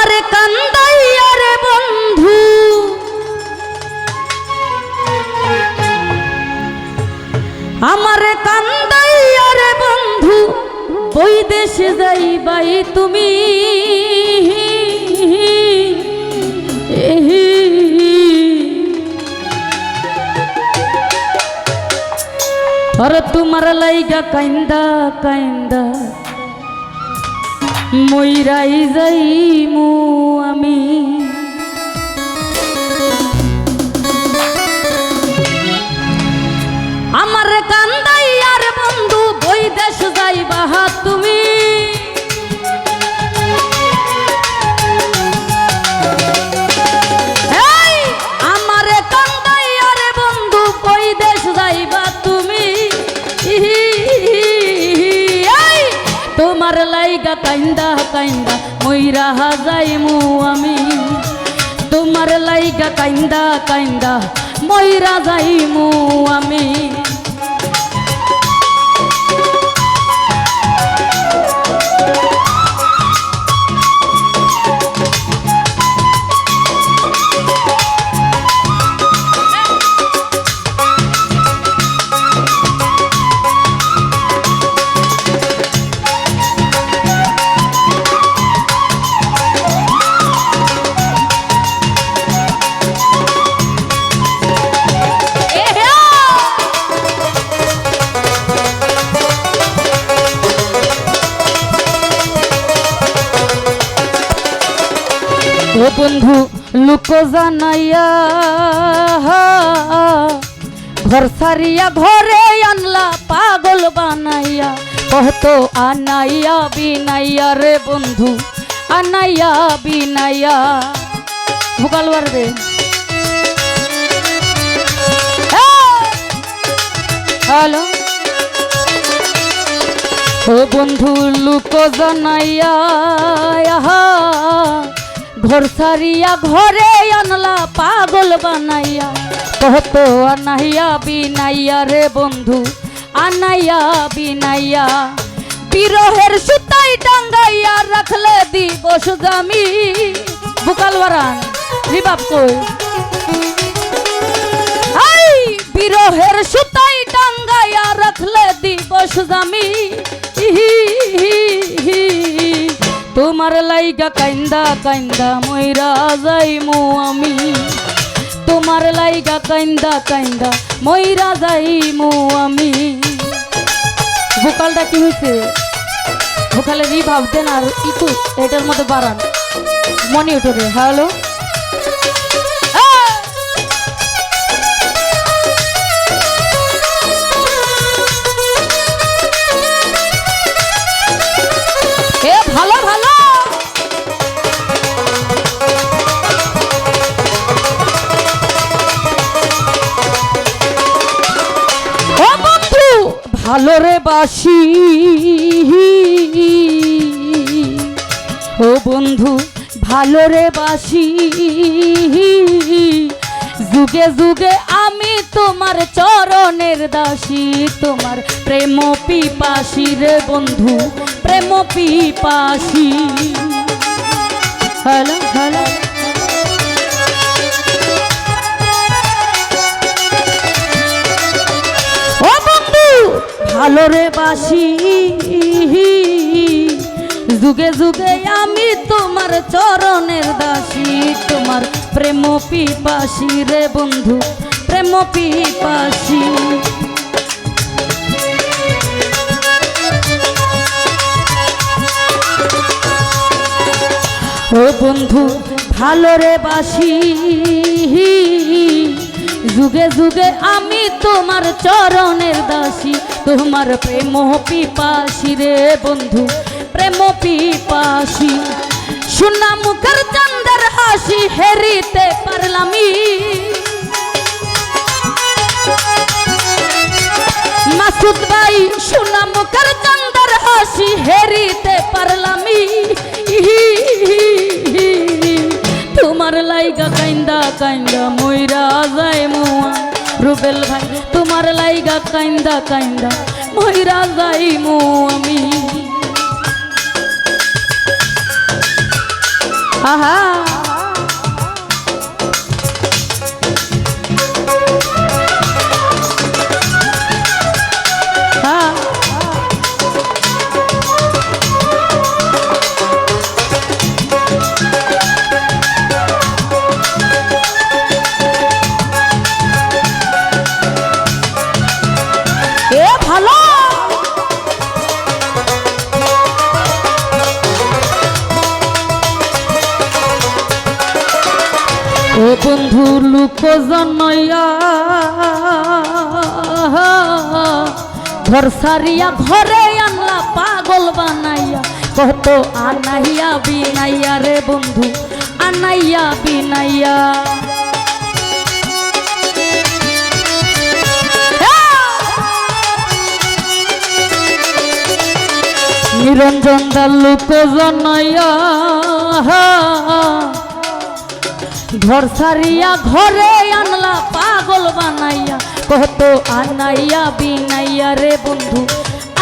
আমার কান্দাইয়া রে বন্ধু। আমার কান্দাইয়া রে বন্ধু, বই দেশে যাইবাই তুমি। আর তোমার লাইগা কাইন্দা কাইন্দা। মইরাই যাইমু আমি। আমার কান্দাই আর বন্ধু বই দেশ যাইবা তুমি। মইরা যাইমু আমি। তোমার লাইগা কাইন্দা কাইন্দা ময়রা যাইমু আমি। ও বন্ধু, লুক জানাইয়া ঘর সারিয়া ঘরে আনলা, পাগল বানাইয়া। কহত আনাইয়া বিনাইয়া রে বন্ধু, আনাইয়া বিনাইয়া। ভোকাল বাড়বে হ্যালো। ও বন্ধু, লুক জানাইয়া ঘর সারিয়া ঘরে আনলা পাগল বানাইয়া। কহত আনাইয়া বিনাইয়া রে বন্ধু, আনাইয়া বিনাইয়া। বিরহের সুতাই টাঙ্গাইয়া রাখলে দিবস জামি। বুকাল বারান রিবাব কই? আই বিরহের সুতাই টাঙ্গাইয়া রাখলে দিবস জামি। ইহি। তোমার লাইগা কাইন্দা কাইন্দা ময়রা যাইমু আমি। তোমার লাইগা কাইন্দা কাইন্দা ময়রা যাইমু আমি। ভোকালটা কি হয়েছে ভোকালে রি ভাবতেন আর ইকু এটার মধ্যে বাড়ান। মনে উঠো রে, হ্যালো? বাসি ও বন্ধু, ভালো রে বাসি। যুগে যুগে আমি তোমার চরণের দাসী, তোমার প্রেম পিপাসী রে বন্ধু, প্রেম পিপাসী। Hello hello. ভালো রে বাসি, যুগে যুগে আমি তোমার চরণের দাসী, তোমার প্রেম পিপাসী রে বন্ধু, প্রেম পিপাসী। ও বন্ধু, ভালো রে বাসি, যুগে যুগে আমি তোমার চরণের দাসী, তোমার প্রেম পিপাসী রে বন্ধু, প্রেম পিপাসী। সোনা মুখের চন্দ্র হাসি হেরিতে পারলামি মাসুদ ভাই সোনা মুখের চন্দ্র হাসি হেরিতে পারলামি তোমার লাইগা কাইন্দা কাইন্দা ময়রা যায় মুয়া। রুবেল ভাই তোমার লাইগা কাইন্দা কাইন্দা ময়রা যাই মো আমি। আহা! ও বন্ধু লুক জনয়া, ঘর সারিয়া ঘরে আনলা পাগল বানাইয়া। কত আনাইয়া বিনাইয়া রে বন্ধু, আনাইয়া বিনাইয়া। নিরঞ্জন দাল্লুক জনয়া ঘর সারিয়া ঘরে আনলা, পাগল বানাইয়া। কত আনাইয়া বিনাইয়া রে বন্ধু,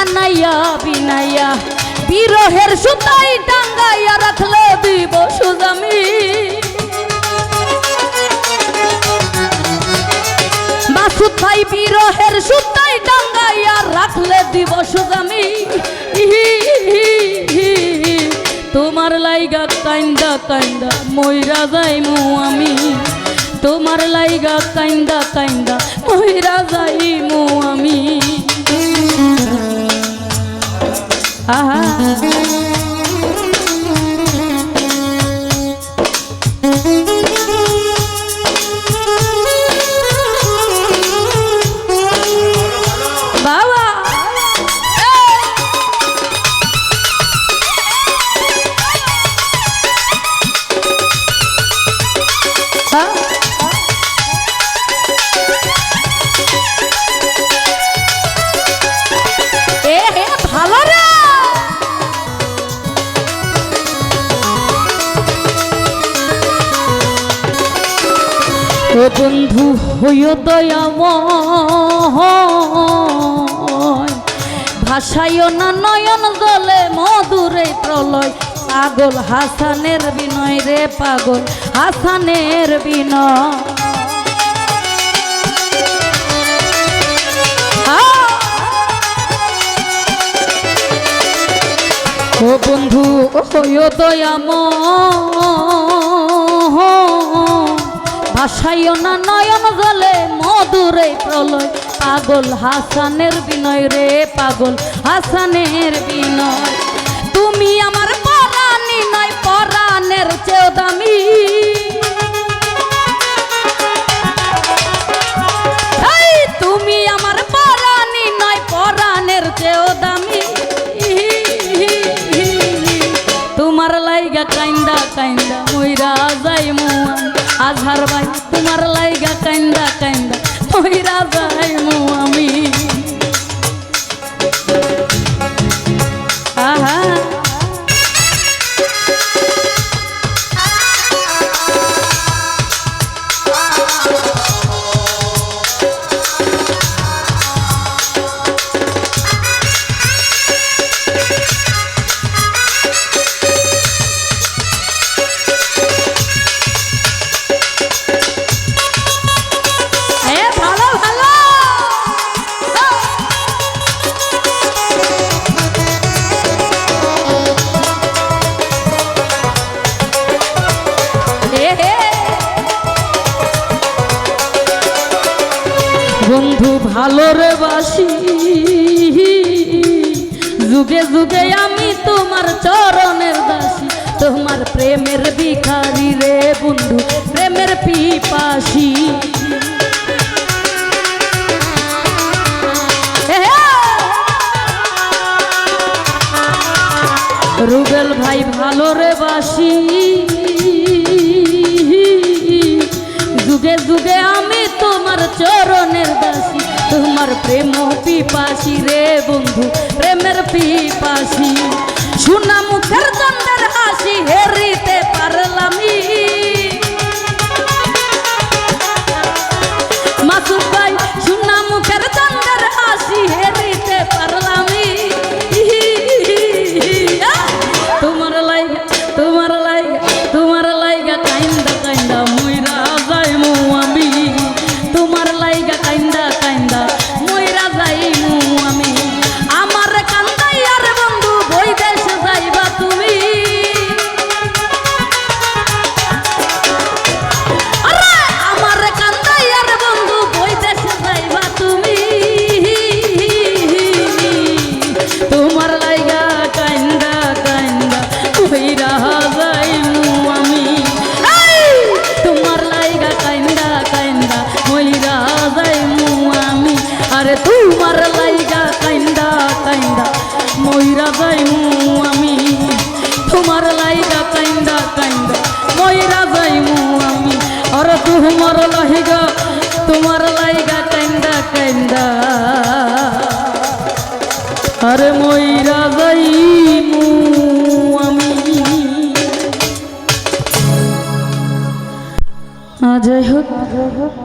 আনাইয়া বিনাইয়া। বিরহের সুতাই টাঙ্গাইয়া রাখলে দিব সুজামি। বাসুতাই বিরহের সুতাই টাঙ্গাইয়া রাখলে দিব সুজামি। তোমার লাইগা কাইন্দা কাইন্দা ময়রা যাইমু আমি। তোমার লাইগা কাইন্দা কাইন্দা ময়রা যাইমু আমি। আহা। ও বন্ধু হইয় দয়াময়। ভাসাইও না নয়ন জলে, মধুরে প্রলয়। পাগল হাসানের বিনয় রে পাগল, হাসানের বিনয়! ও বন্ধু হইয় দয়াম ভাসাইও না নয়ন জলে মধুরে প্রলয়। পাগল হাসানের বিনয় রে পাগল হাসানের বিনয়। তোমার লাইগা কান্দা কান্দা মইরা যাই মু আমি। ভালো রে বাসি। যুগে যুগে আমি তোমার চরণের দাসী তোমার প্রেমের ভিখারি রে বন্ধু, প্রেমের পিপাসী। রুবেল ভাই, ভালো রে বাসি। যুগে যুগে আমি তোমার প্রেম পিপাসি রে বন্ধু প্রেমের পিপাসি। সুনা কালাইদা কাইন্দা কাইন্দা ময়রা যাইমু আমি। আর তুমার লাহিগা তোমার লাইগা কাইন্দা কাইন্দা। আরে ময়রা যাইমু আমি। যাই হোক।